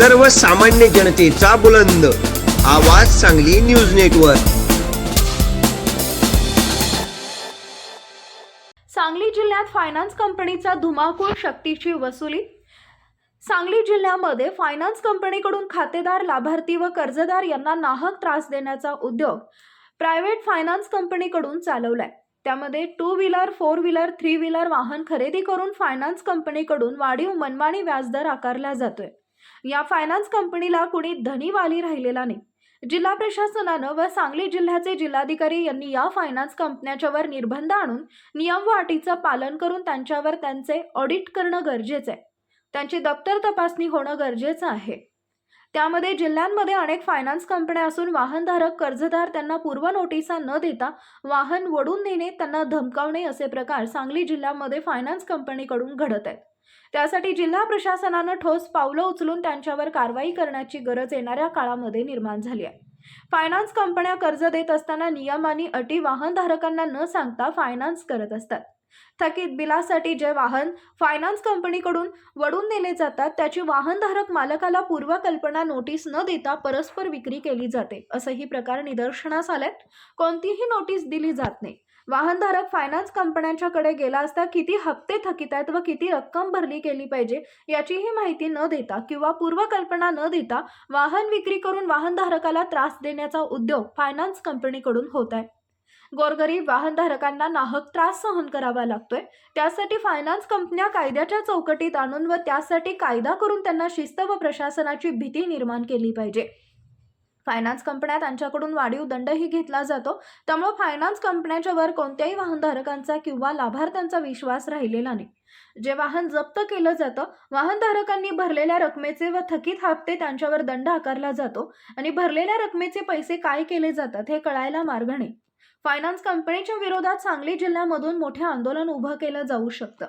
सर्वसामान्य जनतेचा बुलंद. आवाज सांगली न्यूज नेटवर्क. सांगली जिल्ह्यात फायनान्स कंपनीचा धुमाकूळ शक्तीची वसुली. सांगली जिल्ह्यामध्ये फायनान्स कंपनीकडून खातेदार लाभार्थी व कर्जदार यांना नाहक त्रास देण्याचा उद्योग प्रायव्हेट फायनान्स कंपनीकडून चालवलाय. त्यामध्ये two wheeler four wheeler three wheeler वाहन खरेदी करून फायनान्स कंपनीकडून वाढीव मनमानी व्याजदर आकारला जातोय. या फायनान्स कंपनीला कुणी धनीवाली राहिलेला नाही. जिल्हा प्रशासनानं व सांगली जिल्ह्याचे जिल्हाधिकारी यांनी या फायनान्स कंपन्याच्यावर निर्बंध आणून नियम व अटीचं पालन करून त्यांच्यावर त्यांचे ऑडिट करणं गरजेचं आहे. त्यांची दप्तर तपासणी होणं गरजेचं आहे. त्यामध्ये जिल्ह्यांमध्ये अनेक फायनान्स कंपन्या असून वाहनधारक कर्जदार त्यांना पूर्व नोटिसा न देता वाहन वडून नेणे त्यांना धमकावणे असे प्रकार सांगली जिल्ह्यामध्ये फायनान्स कंपनीकडून घडत आहेत. त्यासाठी जिल्हा प्रशासनानं ठोस पावलं उचलून त्यांच्यावर कारवाई करण्याची गरज येणाऱ्या काळामध्ये निर्माण झाली आहे. फायनान्स कंपन्या कर्ज देत असताना नियम आणि अटी वाहनधारकांना न सांगता फायनान्स करत असतात. थकीत बिलासाठी जे वाहन फायनान्स कंपनीकडून वडून नेले जातात त्याची वाहनधारक मालकाला पूर्वकल्पना नोटीस न देता परस्पर विक्री केली जाते असंही प्रकार निदर्शनास आलेत कोणतीही नोटीस दिली जात नाही. वाहनधारक फायनान्स कंपन्यांच्याकडे गेला असता किती हप्ते थकीत आहेत व किती रक्कम भरली गेली पाहिजे याचीही माहिती न देता किंवा पूर्वकल्पना न देता वाहन विक्री करून वाहनधारकाला त्रास देण्याचा उद्योग फायनान्स कंपनीकडून होत आहे. गोरगरीब वाहनधारकांना नाहक त्रास सहन करावा लागतोय. त्यासाठी फायनान्स कंपन्या कायद्याच्या चौकटीत आणून व त्यासाठी कायदा करून त्यांना शिस्त व प्रशासनाची भीती निर्माण केली पाहिजे. फायनान्स कंपन्या त्यांच्याकडून वाढीव दंडही घेतला जातो. त्यामुळे फायनान्स कंपन्याच्या वर कोणत्याही वाहनधारकांचा किंवा लाभार्थ्यांचा विश्वास राहिलेला नाही. जे वाहन जप्त केलं जातं वाहनधारकांनी भरलेल्या रकमेचे व थकीत हप्ते त्यांच्यावर दंड आकारला जातो आणि भरलेल्या रकमेचे पैसे काय केले जातात हे कळायला मार्ग नाही. फायनान्स कंपनीच्या विरोधात सांगली जिल्ह्यामधून मोठे आंदोलन उभं केलं जाऊ शकतं.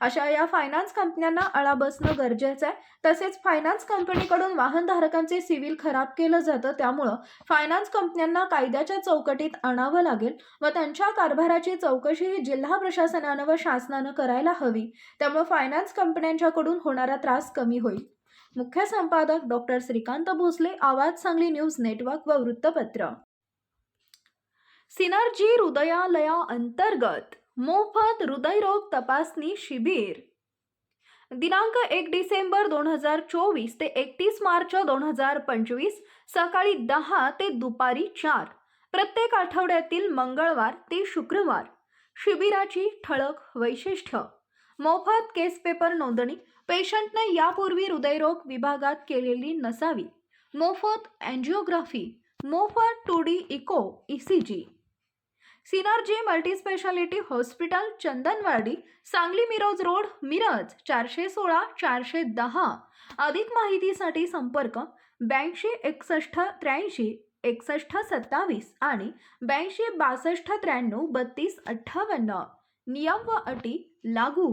अशा या फायनान्स कंपन्यांना आळा बसणं गरजेचं आहे. तसेच फायनान्स कंपनीकडून वाहनधारकांचे सिव्हिल खराब केलं जातं. त्यामुळं फायनान्स कंपन्यांना कायद्याच्या चौकटीत आणावं लागेल व त्यांच्या कारभाराची चौकशी जिल्हा प्रशासनानं व शासनानं करायला हवी. त्यामुळे फायनान्स कंपन्यांच्याकडून होणारा त्रास कमी होईल. मुख्य संपादक डॉक्टर श्रीकांत भोसले आवाज सांगली न्यूज नेटवर्क व वृत्तपत्र. सिनर्जी हृदयालया अंतर्गत मोफत हृदयरोग तपासणी शिबिर. दिनांक एक डिसेंबर दोन हजार चोवीस ते एकतीस मार्च दोन हजार पंचवीस सकाळी दहा ते दुपारी चार प्रत्येक आठवड्यातील मंगळवार ते शुक्रवार. शिबिराची ठळक वैशिष्ट्य. मोफत केस पेपर नोंदणी. पेशंटनं यापूर्वी हृदयरोग विभागात केलेली नसावी. मोफत अँजिओग्राफी मोफत two D echo E C G. Synergy multispeciality hospital Chandanwadi Sangli Miraj road Miraj चारशे सोळा चारशे दहा. अधिक माहितीसाठी संपर्क ब्याऐंशी एकसष्ट त्र्याऐंशी एकसष्ट सत्तावीस आणि ब्याऐंशी बासष्ट त्र्याण्णव बत्तीस अठ्ठावन्न. नियम व अटी लागू.